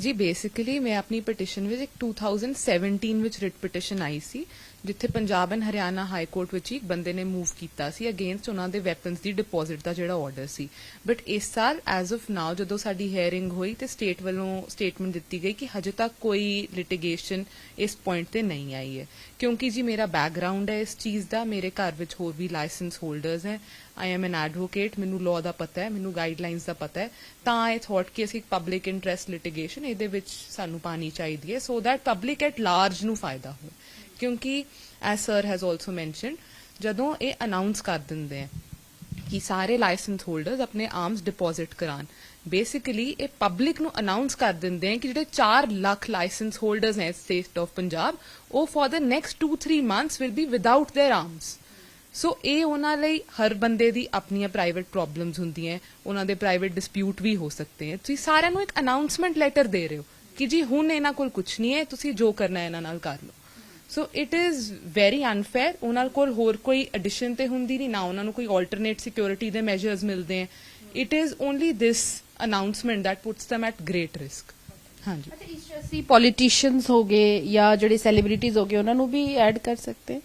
ਜੀ ਬੇਸਿਕਲੀ ਮੈਂ ਆਪਣੀ ਪਟੀਸ਼ਨ ਵਿੱਚ 2017 ਵਿੱਚ ਰਿਟ ਪਟੀਸ਼ਨ ਆਈ ਸੀ। ਜਿੱਥੇ Punjab and Haryana high court ਵਿੱਚ ਇੱਕ ਬੰਦੇ ਨੇ ਮੂਵ ਕੀਤਾ ਸੀ ਅਗੇਂਸਟ ਉਹਨਾਂ ਦੇ ਵੈਪਨਸ ਦੀ ਡਿਪੋਜ਼ਿਟ ਦਾ ਜਿਹੜਾ ਆਰਡਰ ਸੀ। ਬਟ ਇਸ ਸਾਲ ਐਜ਼ ਆਫ ਨਾਓ ਜਦੋਂ ਸਾਡੀ ਹੈਰਿੰਗ ਹੋਈ ਤੇ ਸਟੇਟ ਵੱਲੋਂ ਸਟੇਟਮੈਂਟ ਦਿੱਤੀ ਗਈ ਕਿ ਹਜੇ ਤੱਕ ਕੋਈ ਲਿਟੀਗੇਸ਼ਨ ਇਸ ਪੁਆਇੰਟ ਤੇ ਨਹੀਂ ਆਈ ਹੈ। ਕਿਉਂਕਿ ਜੀ ਮੇਰਾ ਬੈਕਗ੍ਰਾਉਂਡ ਹੈ ਇਸ ਚੀਜ਼ ਦਾ, ਮੇਰੇ ਘਰ ਵਿੱਚ ਹੋਰ ਵੀ ਲਾਇਸੈਂਸ ਹੋਲਡਰਸ ਹੈ। ਆਈ ਐਮ ਐਨ ਐਡਵੋਕੇਟ ਮੈਨੂੰ ਲਾਅ ਦਾ ਪਤਾ ਹੈ, ਮੈਨੂੰ ਗਾਈਡਲਾਈਨਸ ਦਾ ਪਤਾ ਹੈ। ਤਾਂ ਆਈ ਥੌਟ ਕਿ ਅਸੀਂ ਪਬਲਿਕ ਇੰਟਰਸਟ ਲਿਟੀਗੇਸ਼ਨ ਇਹਦੇ ਵਿੱਚ ਸਾਨੂੰ ਪਾਣੀ ਚਾਹੀਦੀ ਹੈ। So that public at large ਨੂੰ ਫਾਇਦਾ ਹੋਵੇ ਕਿਉਂਕਿ as sir has also mentioned ਜਦੋਂ ਇਹ ਅਨਾਉਂਸ ਕਰ ਦਿੰਦੇ ਆ ਕਿ ਸਾਰੇ ਲਾਇਸੈਂਸ ਹੋਲਡਰਸ ਆਪਣੇ ਆਰਮਸ ਡਿਪੋਜ਼ਿਟ ਕਰਾਨ ਬੇਸਿਕਲੀ ਇਹ ਪਬਲਿਕ ਨੂੰ ਅਨਾਉਂਸ ਕਰ ਦਿੰਦੇ ਆ ਕਿ ਜਿਹੜੇ 4 ਲੱਖ ਲਾਇਸੈਂਸ ਹੋਲਡਰਸ ਨੇ ਸਟੇਟ ਆਫ ਪੰਜਾਬ, ਉਹ for the next 2-3 months will be without their arms so ਇਹ ਉਹਨਾਂ ਲਈ ਹਰ ਬੰਦੇ ਦੀ ਆਪਣੀਆਂ ਪ੍ਰਾਈਵੇਟ ਪ੍ਰੋਬਲਮਸ ਹੁੰਦੀਆਂ ਉਹਨਾਂ ਦੇ ਪ੍ਰਾਈਵੇਟ ਡਿਸਪਿਊਟ ਵੀ ਹੋ ਸਕਦੇ ਹੈ ਤੁਸੀਂ ਸਾਰਿਆਂ ਨੂੰ ਇੱਕ ਅਨਾਉਂਸਮੈਂਟ ਲੈਟਰ ਦੇ ਰਹੇ ਹੋ ਕਿ ਜੀ ਹੁਣ ਇਹਨਾਂ ਕੋਲ ਕੁਝ ਨਹੀਂ ਹੈ ਤੁਸੀਂ ਜੋ ਕਰਨਾ ਹੈ ਇਹਨਾਂ ਨਾਲ ਕਰ ਲਓ। So it is very unfair ਉਹਨਾਂ ਕੋਲ ਹੋਰ ਕੋਈ ਐਡੀਸ਼ਨ ਤੇ ਹੁੰਦੀ ਨਹੀਂ ਨਾ ਉਹਨਾਂ ਨੂੰ ਕੋਈ ਆਲਟਰਨੇਟ ਸਿਕਿਉਰਿਟੀ ਦੇ ਮੈਜਰਸ ਮਿਲਦੇ ਹੈ it is only this announcement that puts them at great risk. ਹਾਂਜੀ ਅੱਛਾ ਇਸ 'ਚ ਅਸੀਂ ਪੋਲੀਟੀਸ਼ੀਅਨਸ ਹੋ ਗਏ ਜਾਂ ਜਿਹੜੇ ਸੈਲੀਬ੍ਰਿਟੀਜ਼ ਹੋ ਗਏ ਉਹਨਾਂ ਨੂੰ ਵੀ ਐਡ ਕਰ ਸਕਦੇ ਹਾਂ?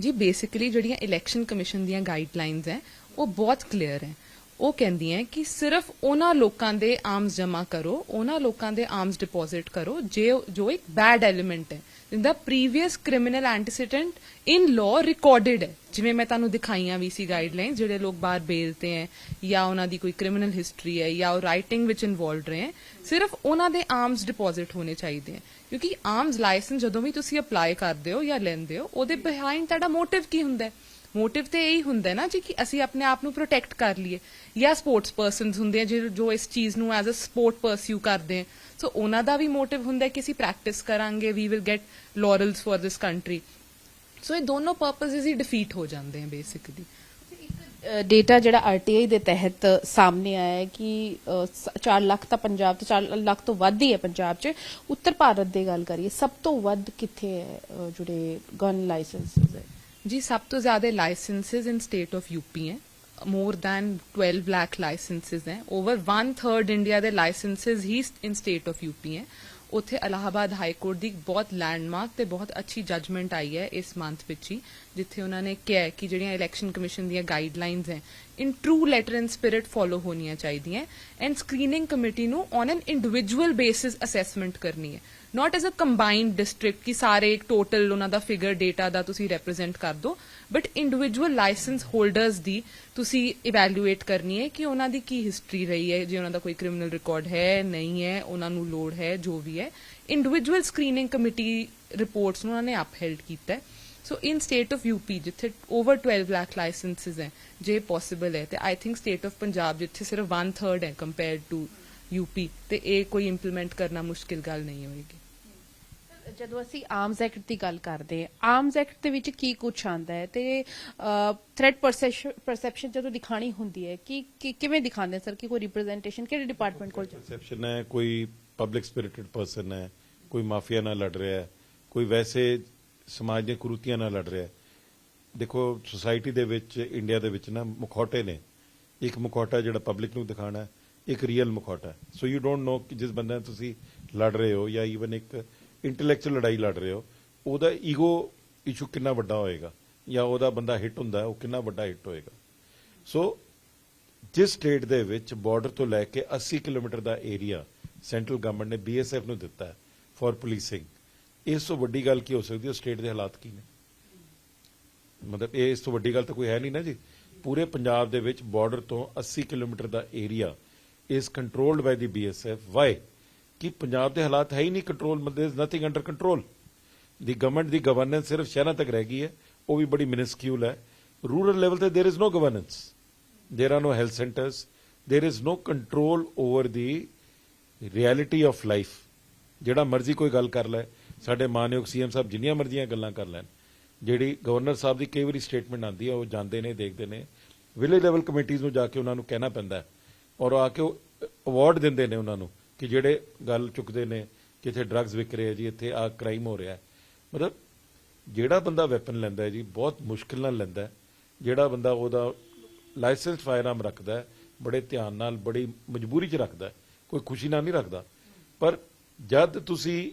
ਜੀ ਬੇਸਿਕਲੀ ਜਿਹੜੀਆਂ ਇਲੈਕਸ਼ਨ ਕਮਿਸ਼ਨ ਦੀਆਂ ਗਾਈਡਲਾਈਨਸ ਹੈ ਉਹ ਬਹੁਤ ਕਲੀਅਰ ਹੈ ਉਹ ਕਹਿੰਦੀਆਂ ਕਿ ਸਿਰਫ ਉਹਨਾਂ ਲੋਕਾਂ ਦੇ ਆਰਮਸ ਜਮ੍ਹਾਂ ਕਰੋ ਉਹਨਾਂ ਲੋਕਾਂ ਦੇ ਆਰਮਸ ਡਿਪੋਜ਼ਿਟ ਕਰੋ ਜੇ ਜੋ ਇੱਕ ਬੈਡ ਐਲੀਮੈਂਟ ਹੈ ਜਿੰਦਾ previous criminal antecedent in law recorded ਹੈ ਜਿਵੇਂ ਮੈਂ ਤੁਹਾਨੂੰ ਦਿਖਾਈਆਂ ਵੀ ਸੀ ਗਾਈਡਲਾਈਨਸ ਜਿਹੜੇ ਲੋਕ ਬਾਹਰ ਬੇਲ ਤੇ ਹੈ ਜਾਂ ਉਹਨਾਂ ਦੀ ਕੋਈ ਕ੍ਰਿਮੀਨਲ ਹਿਸਟਰੀ ਹੈ ਜਾਂ ਉਹ ਰਾਈਟਿੰਗ ਵਿੱਚ ਇਨਵੋਲਵਡ ਰਹੇ ਹੈ ਸਿਰਫ ਉਹਨਾਂ ਦੇ ਆਰਮਸ ਡਿਪੋਜ਼ਿਟ ਹੋਣੇ ਚਾਹੀਦੇ ਹੈ ਕਿਉਂਕਿ ਆਰਮਸ ਲਾਇਸੈਂਸ ਜਦੋਂ ਵੀ ਤੁਸੀਂ ਅਪਲਾਈ ਕਰਦੇ ਹੋ ਜਾਂ ਲੈਂਦੇ ਹੋ ਉਹਦੇ ਬਿਹਾਈਂਡ ਤੁਹਾਡਾ ਮੋਟਿਵ ਕੀ ਹੁੰਦਾ ਹੈ ਮੋਟਿਵ ਤੇ ਇਹੀ ਹੁੰਦਾ ਨਾ ਜੀ ਕਿ ਅਸੀਂ ਆਪਣੇ ਆਪ ਨੂੰ ਪ੍ਰੋਟੈਕਟ ਕਰ ਲਈਏ ਜਾਂ ਸਪੋਰਟਸ ਪਰਸਨਸ ਹੁੰਦੇ ਆ ਜੋ ਜੋ ਇਸ ਚੀਜ਼ ਨੂੰ ਐਜ਼ ਅ ਸਪੋਰਟ ਪਰਸਿਊ ਕਰਦੇ ਆ ਸੋ ਉਹਨਾਂ ਦਾ ਵੀ ਮੋਟਿਵ ਹੁੰਦਾ ਕਿ ਅਸੀਂ ਪ੍ਰੈਕਟਿਸ ਕਰਾਂਗੇ we will get laurels for this country so ਇਹ ਦੋਨੋਂ ਪਰਪਸਸ ਹੀ ਡਿਫੀਟ ਹੋ ਜਾਂਦੇ ਆ ਬੇਸਿਕਲੀ ਡੇਟਾ ਜਿਹੜਾ ਆਰਟੀਆਈ ਦੇ ਤਹਿਤ ਸਾਹਮਣੇ ਆਇਆ ਹੈ ਕਿ 4 ਲੱਖ ਤਾਂ ਪੰਜਾਬ ਤੋਂ 4 ਲੱਖ ਤੋਂ ਵੱਧ ਹੀ ਹੈ ਪੰਜਾਬ 'ਚ। ਉੱਤਰ ਭਾਰਤ ਦੀ ਗੱਲ ਕਰੀਏ ਸਭ ਤੋਂ ਵੱਧ ਕਿੱਥੇ ਹੈ ਜਿਹੜੇ ਗਨ ਲਾਇਸੈਂਸਸ ਹੈ? ਜੀ ਸਭ ਤੋਂ ਜ਼ਿਆਦਾ licences in state of UP ਹੈ। More than 12 lakh licenses ਹੈ over one third ਇੰਡੀਆ ਦੇ ਲਾਇਸੈਂਸਸ ਹੀ ਇਨ ਸਟੇਟ ਆਫ ਯੂਪੀ ਹੈ ਉੱਥੇ ਅਲਾਹਾਬਾਦ ਹਾਈ ਕੋਰਟ ਦੀ ਬਹੁਤ ਲੈਂਡਮਾਰਕ ਤੇ ਬਹੁਤ ਅੱਛੀ ਜਜਮੈਂਟ ਆਈ ਹੈ ਇਸ ਮੰਥ ਵਿੱਚ ਹੀ, ਜਿੱਥੇ ਉਹਨਾਂ ਨੇ ਕਿਹਾ ਕਿ ਜਿਹੜੀਆਂ ਇਲੈਕਸ਼ਨ ਕਮਿਸ਼ਨ ਦੀਆਂ ਗਾਈਡਲਾਈਨਸ ਹੈ in true letter and spirit follow ਹੋਣੀਆਂ ਚਾਹੀਦੀਆਂ ਐਂਡ ਸਕਰੀਨਿੰਗ ਕਮੇਟੀ ਨੂੰ on an individual basis assessment ਕਰਨੀ ਹੈ। Not as a combined district ਕਿ ਸਾਰੇ ਇੱਕ ਟੋਟਲ ਉਹਨਾਂ ਦਾ ਫਿਗਰ ਡੇਟਾ ਦਾ ਤੁਸੀਂ ਰਿਪਰੈਜ਼ੈਂਟ ਕਰ ਦਿਓ ਬਟ ਇੰਡੀਵਿਜੂਅਲ ਲਾਇਸੈਂਸ ਹੋਲਡਰਸ ਦੀ ਤੁਸੀਂ ਇਵੈਲੂਏਟ ਕਰਨੀ ਹੈ ਕਿ ਉਹਨਾਂ ਦੀ ਕੀ ਹਿਸਟਰੀ ਰਹੀ ਹੈ, ਜੇ ਉਹਨਾਂ ਦਾ ਕੋਈ ਕ੍ਰਿਮੀਨਲ ਰਿਕਾਰਡ ਹੈ, ਨਹੀਂ ਹੈ, ਉਹਨਾਂ ਨੂੰ ਲੋੜ ਹੈ, ਜੋ ਵੀ ਹੈ। ਇੰਡੀਵਿਜੂਅਲ ਸਕਰੀਨਿੰਗ ਕਮੇਟੀ ਰਿਪੋਰਟਸ ਨੂੰ ਉਹਨਾਂ ਨੇ ਅਪਹੈਲਡ ਕੀਤਾ ਹੈ। So in state of UP ਜਿੱਥੇ ਓਵਰ 12 ਲੱਖ ਲਾਇਸੈਂਸਸ ਹੈ, ਜੇ ਪੋਸੀਬਲ ਹੈ, ਤੇ I think state of Punjab ਜਿੱਥੇ ਸਿਰਫ 1/3 ਹੈ ਕੰਪੇਅਰਡ ਟੂ ਯੂਪੀ ਤੇ ਇਹ ਕੋਈ ਇੰਪਲੀਮੈਂਟ ਕਰਨਾ ਮੁਸ਼ਕਿਲ ਗੱਲ ਨਹੀਂ ਹੋਏਗੀ। ਜਦੋਂ ਅਸੀਂ ਆਰਮਸ ਐਕਟ ਦੀ ਗੱਲ ਕਰਦੇ ਹਾਂ ਆਰਮਸ ਐਕਟ ਦੇ ਵਿੱਚ ਕੀ ਕੁਝ ਆਂਦਾ ਹੈ? ਤੇ ਥ੍ਰੈਟ ਪਰਸੈਪਸ਼ਨ ਜਦੋਂ ਦਿਖਾਣੀ ਹੁੰਦੀ ਹੈ, ਕਿ ਕਿਵੇਂ ਦਿਖਾਉਂਦੇ ਸਰ? ਕਿ ਕੋਈ ਰਿਪਰੈਜ਼ੈਂਟੇਸ਼ਨ ਕਿਹੜੇ ਡਿਪਾਰਟਮੈਂਟ ਕੋਲ ਪਰਸੈਪਸ਼ਨ ਹੈ, ਕੋਈ ਪਬਲਿਕ ਸਪਿਰਿਟਡ ਪਰਸਨ ਹੈ, ਕੋਈ ਮਾਫੀਆ ਨਾਲ ਲੜ ਰਿਹਾ ਹੈ, ਕੋਈ ਵੈਸੇ ਸਮਾਜ ਦੀਆਂ ਕੁਰੂਤੀਆਂ ਨਾਲ ਲੜ ਰਿਹਾ ਹੈ। ਦੇਖੋ ਸੁਸਾਇਟੀ ਦੇ ਵਿੱਚ ਇੰਡੀਆ ਦੇ ਵਿੱਚ ਨਾ ਮੁਖੌਟੇ ਨੇ। ਇੱਕ ਮੁਖੌਟਾ ਜਿਹੜਾ ਪਬਲਿਕ ਨੂੰ ਦਿਖਾਣਾ ਇੱਕ ਰੀਅਲ ਮੁਖੌਟਾ ਸੋ ਯੂ ਡੋਨਟ ਨੋ ਕਿ ਜਿਸ ਬੰਦੇ ਨਾਲ ਤੁਸੀਂ ਲੜ ਰਹੇ ਹੋ ਜਾਂ ਈਵਨ ਇੱਕ ਇੰਟੈਲੈਕਚੁਅਲ ਲੜਾਈ ਲੜ ਰਹੇ ਹੋ, ਉਹਦਾ ਈਗੋ ਇਸ਼ੂ ਕਿੰਨਾ ਵੱਡਾ ਹੋਏਗਾ ਜਾਂ ਉਹਦਾ ਬੰਦਾ ਹਿੱਟ ਹੁੰਦਾ, ਉਹ ਕਿੰਨਾ ਵੱਡਾ ਹਿੱਟ ਹੋਏਗਾ। ਸੋ ਜਿਸ ਸਟੇਟ ਦੇ ਵਿੱਚ ਬਾਰਡਰ ਤੋਂ ਲੈ ਕੇ 80 ਕਿਲੋਮੀਟਰ ਦਾ ਏਰੀਆ ਸੈਂਟਰਲ ਗਵਰਨਮੈਂਟ ਨੇ ਬੀਐਸਐਫ ਨੂੰ ਦਿੱਤਾ ਹੈ ਫॉर ਪੁਲਿਸਿੰਗ ਇਸ ਤੋਂ ਵੱਡੀ ਗੱਲ ਕੀ ਹੋ ਸਕਦੀ ਹੈ? ਸਟੇਟ ਦੇ ਹਾਲਾਤ ਕੀ ਨੇ? ਮਤਲਬ ਇਹ ਇਸ ਤੋਂ ਵੱਡੀ ਗੱਲ ਤਾਂ ਕੋਈ ਹੈ ਨਹੀਂ ਨਾ ਜੀ। ਪੂਰੇ ਪੰਜਾਬ ਦੇ ਵਿੱਚ ਬਾਰਡਰ ਤੋਂ 80 kilometre the area is controlled by the BSF why ਕਿ ਪੰਜਾਬ ਦੇ ਹਾਲਾਤ ਹੈ ਹੀ ਨਹੀਂ ਕੰਟਰੋਲ ਮਤਲਬ is nothing under control the government the governance ਸਿਰਫ ਸ਼ਹਿਰਾਂ ਤੱਕ ਰਹਿ ਗਈ ਹੈ ਉਹ ਵੀ ਬੜੀ ਮਿਨਿਸਕਿਊਲ ਹੈ ਰੂਰਲ ਲੈਵਲ ਤੇ there is no governance there are no health centres there is no control over the reality of life ਜਿਹੜਾ ਮਰਜ਼ੀ ਕੋਈ ਗੱਲ ਕਰ ਲੈ ਸਾਡੇ ਮਾਨਯੋਗ ਸੀਐਮ ਸਾਹਿਬ ਜਿੰਨੀਆਂ ਮਰਜ਼ੀਆਂ ਗੱਲਾਂ ਕਰ ਲੈਣ ਜਿਹੜੀ ਗਵਰਨਰ ਸਾਹਿਬ ਦੀ ਕਈ ਵਾਰੀ ਸਟੇਟਮੈਂਟ ਆਉਂਦੀ ਹੈ ਉਹ ਜਾਂਦੇ ਨੇ ਦੇਖਦੇ ਨੇ ਵਿਲੇਜ ਲੈਵਲ ਕਮੇਟੀਆਂ ਨੂੰ ਜਾ ਕੇ ਉਹਨਾਂ ਨੂੰ ਕਹਿਣਾ ਪੈਂਦਾ ਹੈ ਔਰ ਉਹ ਆ ਕੇ ਅਵਾਰਡ ਦਿੰਦੇ ਨੇ ਉਹਨਾਂ ਨੂੰ ਕਿ ਜਿਹੜੇ ਗੱਲ ਚੁੱਕਦੇ ਨੇ ਕਿ ਇੱਥੇ ਡਰੱਗਸ ਵਿਕ ਰਹੇ ਆ ਜੀ, ਇੱਥੇ ਆ ਕ੍ਰਾਈਮ ਹੋ ਰਿਹਾ ਮਤਲਬ ਜਿਹੜਾ ਬੰਦਾ ਵੈਪਨ ਲੈਂਦਾ ਹੈ ਜੀ, ਬਹੁਤ ਮੁਸ਼ਕਿਲ ਨਾਲ ਲੈਂਦਾ ਜਿਹੜਾ ਬੰਦਾ ਉਹਦਾ ਲਾਇਸੈਂਸ ਫਾਇਰਆਰਮ ਰੱਖਦਾ ਹੈ, ਬੜੇ ਧਿਆਨ ਨਾਲ, ਬੜੀ ਮਜਬੂਰੀ 'ਚ ਰੱਖਦਾ ਕੋਈ ਖੁਸ਼ੀ ਨਾਲ ਨਹੀਂ ਰੱਖਦਾ। ਪਰ ਜਦ ਤੁਸੀਂ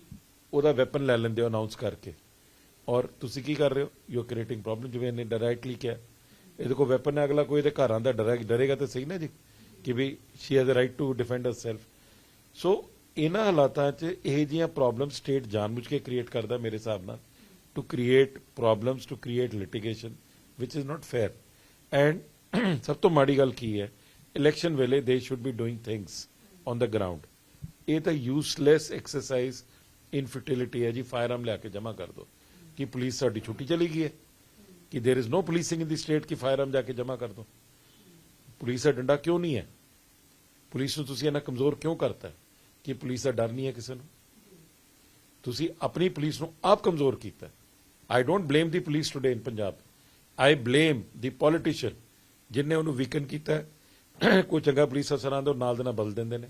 ਉਹਦਾ ਵੈਪਨ ਲੈ ਲੈਂਦੇ ਹੋ ਅਨਾਉਂਸ ਕਰਕੇ, ਔਰ ਤੁਸੀਂ ਕੀ ਕਰ ਰਹੇ ਹੋ? ਯੂ ਆਰ ਕ੍ਰੀਏਟਿੰਗ ਪ੍ਰੋਬਲਮ ਜਿਵੇਂ ਇਹਨੇ ਡਾਇਰੈਕਟਲੀ ਕਿਹਾ ਇਹਦੇ ਕੋਲ ਵੈਪਨ ਹੈ, ਅਗਲਾ ਕੋਈ ਇਹਦੇ ਘਰ ਆਂਦਾ ਡਰੇਗਾ ਡਰੇਗਾ ਤਾਂ ਸਹੀ ਨਾ ਜੀ, ਕਿ ਵੀ she has a right to defend herself ਸੋ ਇਹਨਾਂ ਹਾਲਾਤਾਂ 'ਚ ਇਹ ਜੀਆਂ ਪ੍ਰੋਬਲਮ ਸਟੇਟ ਜਾਣਬੁੱਝ ਕੇ ਕ੍ਰੀਏਟ ਕਰਦਾ ਮੇਰੇ ਹਿਸਾਬ ਨਾਲ to create problems to create litigation which is not fair and ਸਭ ਤੋਂ ਮਾੜੀ ਗੱਲ ਕੀ ਹੈ ਇਲੈਕਸ਼ਨ ਵੇਲੇ they should be doing things on the ground ਇਹ ਤਾਂ ਯੂਸਲੈਸ ਐਕਸਰਸਾਈਜ਼ ਇਨਫਰਟੀਲਿਟੀ ਹੈ ਜੀ ਫਾਇਰਆਰਮ ਲਿਆ ਕੇ ਜਮ੍ਹਾਂ ਕਰ ਦਿਓ ਕਿ ਪੁਲਿਸ ਸਾਡੀ ਛੁੱਟੀ ਚਲੀ ਗਈ ਹੈ ਕਿ there is no policing in the state ਕਿ ਫਾਇਰਆਰਮ ਜਾ ਕੇ ਜਮ੍ਹਾਂ ਕਰ ਦਿਓ ਪੁਲਿਸ ਦਾ ਡੰਡਾ ਕਿਉਂ ਨਹੀਂ ਹੈ ਪੁਲਿਸ ਨੂੰ ਤੁਸੀਂ ਇਹਨਾਂ ਕਮਜ਼ੋਰ ਕਿਉਂ ਕਰਤਾ ਕਿ ਪੁਲਿਸ ਦਾ ਡਰ ਨਹੀਂ ਹੈ ਕਿਸੇ ਨੂੰ? ਤੁਸੀਂ ਆਪਣੀ ਪੁਲਿਸ ਨੂੰ ਆਪ ਕਮਜ਼ੋਰ ਕੀਤਾ I don't blame the police today in Punjab I blame the politician ਜਿਨਨੇ ਉਹਨੂੰ ਵੀਕਨ ਕੀਤਾ ਕੋਈ ਚੰਗਾ ਪੁਲਿਸ ਅਫਸਰਾਂ ਦੇ ਉਹ ਨਾਲ ਦੇ ਨਾਲ ਬਦਲ ਦਿੰਦੇ ਨੇ।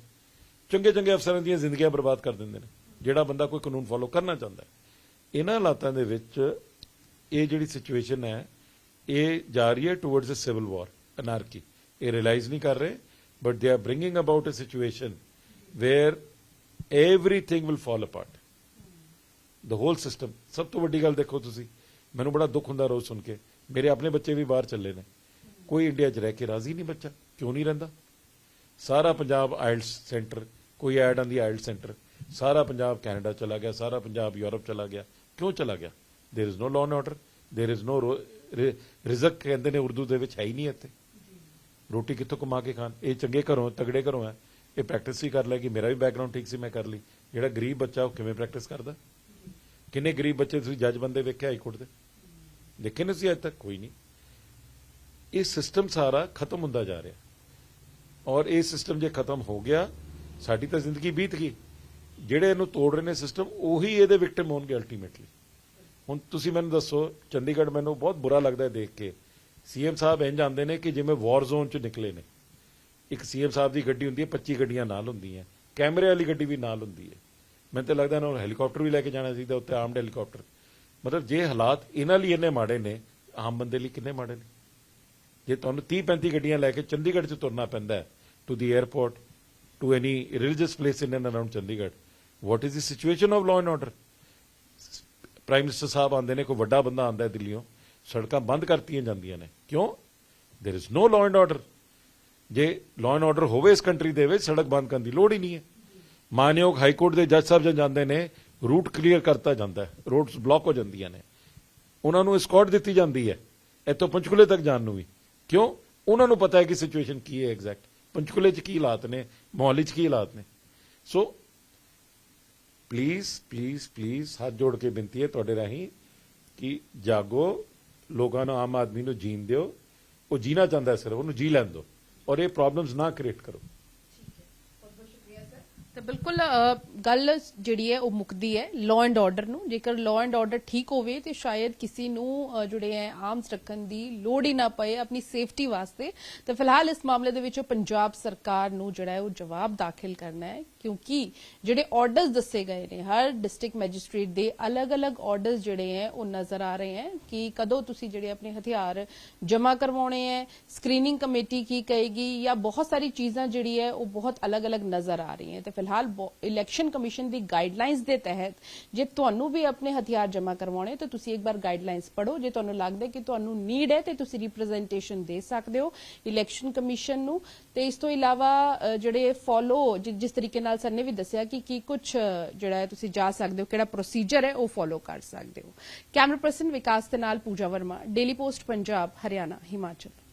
ਚੰਗੇ ਚੰਗੇ ਅਫਸਰਾਂ ਦੀਆਂ ਜ਼ਿੰਦਗੀਆਂ ਬਰਬਾਦ ਕਰ ਦਿੰਦੇ ਨੇ। ਜਿਹੜਾ ਬੰਦਾ ਕੋਈ ਕਾਨੂੰਨ ਫੋਲੋ ਕਰਨਾ ਚਾਹੁੰਦਾ ਹੈ। ਇਹਨਾਂ ਹਾਲਾਤਾਂ ਦੇ ਵਿੱਚ ਇਹ ਜਿਹੜੀ ਸਿਚੁਏਸ਼ਨ ਹੈ, ਇਹ ਜਾ ਰਹੀ ਹੈ ਟੁਵਰਡਸ ਅ ਸਿਵਲ ਵਾਰ ਅਨਾਰਕੀ ਇਹ ਰਿਅਲਾਈਜ਼ ਨਹੀਂ ਕਰ ਰਹੇ। but they are bringing about a situation where everything will fall apart. the whole system ਸਭ ਤੋਂ ਵੱਡੀ ਗੱਲ ਦੇਖੋ ਤੁਸੀਂ ਮੈਨੂੰ ਬੜਾ ਦੁੱਖ ਹੁੰਦਾ ਰੋਜ਼ ਸੁਣ ਕੇ ਮੇਰੇ ਆਪਣੇ ਬੱਚੇ ਵੀ ਬਾਹਰ ਚੱਲੇ ਨੇ ਕੋਈ ਇੰਡੀਆ 'ਚ ਰਹਿ ਕੇ ਰਾਜ਼ੀ ਨਹੀਂ ਬੱਚਾ ਕਿਉਂ ਨਹੀਂ ਰਹਿੰਦਾ ਸਾਰਾ ਪੰਜਾਬ ਆਇਲਸ ਸੈਂਟਰ ਕੋਈ ਐਡ ਆਂਦੀ ਆਇਲਸ ਸੈਂਟਰ ਸਾਰਾ ਪੰਜਾਬ ਕੈਨੇਡਾ ਚਲਾ ਗਿਆ ਸਾਰਾ ਪੰਜਾਬ ਯੂਰਪ ਚਲਾ ਗਿਆ ਕਿਉਂ ਚਲਾ ਗਿਆ there is no law and order there is no ਰਿਜ਼ਕ ਕਹਿੰਦੇ ਨੇ ਉਰਦੂ ਦੇ ਵਿੱਚ ਹੈ ਹੀ ਨਹੀਂ ਇੱਥੇ ਰੋਟੀ ਕਿੱਥੋਂ ਕਮਾ ਕੇ ਖਾਣ? ਇਹ ਚੰਗੇ ਘਰੋਂ, ਤਗੜੇ ਘਰੋਂ ਹੈ। ਇਹ ਪ੍ਰੈਕਟਿਸ ਵੀ ਕਰ ਲੈ ਕਿ ਮੇਰਾ ਵੀ ਬੈਕਗ੍ਰਾਉਂਡ ਠੀਕ ਸੀ, ਮੈਂ ਕਰ ਲਈ। ਜਿਹੜਾ ਗਰੀਬ ਬੱਚਾ, ਉਹ ਕਿਵੇਂ ਪ੍ਰੈਕਟਿਸ ਕਰਦਾ? ਕਿੰਨੇ ਗਰੀਬ ਬੱਚੇ ਤੁਸੀਂ ਜੱਜ ਬੰਦੇ ਵੇਖੇ ਹਾਈ ਕੋਰਟ ਦੇ? ਦੇਖੇ ਨਹੀਂ ਸੀ ਅੱਜ ਤੱਕ? ਕੋਈ ਨਹੀਂ। ਇਹ ਸਿਸਟਮ ਸਾਰਾ ਖਤਮ ਹੁੰਦਾ ਜਾ ਰਿਹਾ। ਔਰ ਇਹ ਸਿਸਟਮ ਜੇ ਖਤਮ ਹੋ ਗਿਆ, ਸਾਡੀ ਤਾਂ ਜ਼ਿੰਦਗੀ ਬੀਤ ਗਈ। ਜਿਹੜੇ ਇਹਨੂੰ ਤੋੜ ਰਹੇ ਨੇ ਸਿਸਟਮ ਉਹੀ ਇਹਦੇ ਵਿਕਟਮ ਹੋਣਗੇ ਅਲਟੀਮੇਟਲੀ ਹੁਣ ਤੁਸੀਂ ਮੈਨੂੰ ਦੱਸੋ, ਚੰਡੀਗੜ੍ਹ ਮੈਨੂੰ ਬਹੁਤ ਬੁਰਾ ਲੱਗਦਾ ਦੇਖ ਕੇ। ਸੀਐਮ ਸਾਹਿਬ ਇੰਜ ਆਉਂਦੇ ਨੇ ਕਿ ਜਿਵੇਂ ਵਾਰ ਜ਼ੋਨ ਚ ਨਿਕਲੇ ਨੇ। ਇੱਕ ਸੀਐਮ ਸਾਹਿਬ ਦੀ ਗੱਡੀ ਹੁੰਦੀ ਹੈ 25 ਗੱਡੀਆਂ ਨਾਲ ਹੁੰਦੀਆਂ ਕੈਮਰੇ ਵਾਲੀ ਗੱਡੀ ਵੀ ਨਾਲ ਹੁੰਦੀ ਹੈ। ਮੈਨੂੰ ਤਾਂ ਲੱਗਦਾ ਇਹਨਾਂ ਨੂੰ ਹੈਲੀਕਾਪਟਰ ਵੀ ਲੈ ਕੇ ਜਾਣਾ ਚਾਹੀਦਾ ਉੱਤੇ ਆਰਮਡ ਹੈਲੀਕਾਪਟਰ। ਮਤਲਬ ਜੇ ਹਾਲਾਤ ਇਹਨਾਂ ਲਈ ਇੰਨੇ ਮਾੜੇ ਨੇ, ਆਮ ਬੰਦੇ ਲਈ ਕਿੰਨੇ ਮਾੜੇ ਨੇ? ਜੇ ਤੁਹਾਨੂੰ 30 35 ਗੱਡੀਆਂ ਲੈ ਕੇ ਚੰਡੀਗੜ੍ਹ ਚ ਤੁਰਨਾ ਪੈਂਦਾ to the airport to any religious place in and around Chandigarh what is the situation of law and order prime minister sahib ਆਉਂਦੇ ਨੇ, ਕੋਈ ਵੱਡਾ ਬੰਦਾ ਆਉਂਦਾ ਹੈ ਦਿੱਲੀੋਂ ਸੜਕਾਂ ਬੰਦ ਕਰਤੀਆਂ ਜਾਂਦੀਆਂ ਨੇ ਕਿਉਂ there is no law and order ਜੇ ਲਾਅ ਐਂਡ ਆਰਡਰ ਹੋਵੇ ਇਸ ਕੰਟਰੀ ਦੇ ਵਿੱਚ ਸੜਕ ਬੰਦ ਕਰਨ ਦੀ ਲੋੜ ਹੀ ਨਹੀਂ ਹੈ ਮਾਨਯੋਗ ਹਾਈ ਕੋਰਟ ਦੇ ਜੱਜ ਸਾਹਿਬ ਜਦ ਜਾਂਦੇ ਨੇ ਰੂਟ ਕਲੀਅਰ ਕਰਤਾ ਜਾਂਦਾ ਹੈ ਰੋਡਸ ਬਲੌਕ ਹੋ ਜਾਂਦੀਆਂ ਨੇ ਉਹਨਾਂ ਨੂੰ escort ਦਿੱਤੀ ਜਾਂਦੀ ਹੈ ਇੱਥੋਂ ਪੰਚਕੂਲੇ ਤੱਕ ਜਾਣ ਨੂੰ ਵੀ ਕਿਉਂ ਉਹਨਾਂ ਨੂੰ ਪਤਾ ਹੈ ਕਿ ਸਿਚੁਏਸ਼ਨ ਕੀ ਹੈ ਐਗਜ਼ੈਕਟ ਪੰਚਕੂਲੇ 'ਚ ਕੀ ਹਾਲਾਤ ਨੇ ਮੋਹਾਲੀ 'ਚ ਕੀ ਹਾਲਾਤ ਨੇ ਸੋ ਪਲੀਜ਼ ਪਲੀਜ਼ ਪਲੀਜ਼ ਹੱਥ ਜੋੜ ਕੇ ਬੇਨਤੀ ਹੈ ਤੁਹਾਡੇ ਰਾਹੀਂ ਕਿ ਜਾਗੋ ਲੋਕਾਂ ਨੂੰ ਆਮ ਆਦਮੀ ਨੂੰ ਜੀਣ ਦਿਓ। ਉਹ ਜੀਣਾ ਚਾਹੁੰਦਾ ਸਿਰਫ ਉਹਨੂੰ ਜੀ ਲੈਣ ਦਿਓ। ਔਰ ਇਹ ਪ੍ਰੋਬਲਮਸ ਨਾ ਕ੍ਰੀਏਟ ਕਰੋ। ਤੇ ਬਿਲਕੁਲ ਗੱਲ ਜਿਹੜੀ ਹੈ ਉਹ ਮੁੱਕਦੀ ਹੈ ਲਾਅ ਐਂਡ ਆਰਡਰ ਨੂੰ। ਜੇਕਰ ਲਾਅ ਐਂਡ ਆਰਡਰ ਠੀਕ ਹੋਵੇ ਤੇ ਸ਼ਾਇਦ ਕਿਸੇ ਨੂੰ ਜਿਹੜੇ ਹੈ ਆਰਮਸ ਰੱਖਣ ਦੀ ਲੋੜ ਹੀ ਨਾ ਪਏ ਆਪਣੀ ਸੇਫਟੀ ਵਾਸਤੇ, ਤੇ ਫਿਲਹਾਲ ਇਸ ਮਾਮਲੇ ਦੇ ਵਿੱਚ ਪੰਜਾਬ ਸਰਕਾਰ ਨੂੰ ਜਿਹੜਾ ਹੈ ਉਹ ਜਵਾਬ ਦਾਖਲ ਕਰਨਾ ਹੈ। ਕਿਉਂਕਿ ਜਿਹੜੇ ਆਰਡਰਸ ਦੱਸੇ ਗਏ ਨੇ, ਹਰ ਡਿਸਟ੍ਰਿਕਟ ਮੈਜਿਸਟ੍ਰੇਟ ਦੇ ਅਲੱਗ-ਅਲੱਗ ਆਰਡਰਸ ਜਿਹੜੇ ਹੈ, ਉਹ ਨਜ਼ਰ ਆ ਰਹੇ ਹੈ ਕਿ ਕਦੋਂ ਤੁਸੀਂ ਜਿਹੜੇ ਆਪਣੇ ਹਥਿਆਰ ਜਮ੍ਹਾਂ ਕਰਵਾਉਣੇ ਹੈ ਸਕਰੀਨਿੰਗ ਕਮੇਟੀ ਕੀ ਕਹੇਗੀ ਜਾਂ ਬਹੁਤ ਸਾਰੀ ਚੀਜ਼ਾਂ ਜਿਹੜੀ ਹੈ, ਉਹ ਬਹੁਤ ਅਲੱਗ-ਅਲੱਗ ਨਜ਼ਰ ਆ ਰਹੀਆਂ ਤੇ ਫਿਲਹਾਲ ਇਲੈਕਸ਼ਨ ਕਮਿਸ਼ਨ ਦੀ ਗਾਈਡਲਾਈਨਸ ਦੇ ਤਹਿਤ ਜੇ ਤੁਹਾਨੂੰ ਵੀ ਆਪਣੇ ਹਥਿਆਰ ਜਮ੍ਹਾਂ ਕਰਵਾਉਣੇ ਤਾਂ ਤੁਸੀਂ ਇੱਕ ਵਾਰ ਗਾਈਡਲਾਈਨਸ ਪੜ੍ਹੋ। ਜੇ ਤੁਹਾਨੂੰ ਲੱਗਦਾ ਕਿ ਤੁਹਾਨੂੰ ਨੀਡ ਹੈ ਤੇ ਤੁਸੀਂ ਰਿਪਰੈਜ਼ੈਂਟੇਸ਼ਨ ਦੇ ਸਕਦੇ ਹੋ ਇਲੈਕਸ਼ਨ ਕਮਿਸ਼ਨ ਨੂੰ। ਤੇ ਇਸ ਤੋਂ ਇਲਾਵਾ ਅ, ਜਿਹੜੇ ਫੋਲੋ ਜਿਸ ਤਰੀਕੇ ਨਾਲ ਸਰ ਨੇ ਵੀ ਦੱਸਿਆ ਕਿ ਕੀ ਕੁਝ ਜਿਹੜਾ ਹੈ ਤੁਸੀਂ ਜਾ ਸਕਦੇ ਹੋ ਕਿਹੜਾ ਪ੍ਰੋਸੀਜਰ ਹੈ ਉਹ ਫੋਲੋ ਕਰ ਸਕਦੇ ਹੋ। ਕੈਮਰਾ ਪਰਸਨ ਵਿਕਾਸ ਦੇ ਨਾਲ ਪੂਜਾ ਵਰਮਾ ਡੇਲੀ ਪੋਸਟ ਪੰਜਾਬ ਹਰਿਆਣਾ ਹਿਮਾਚਲ।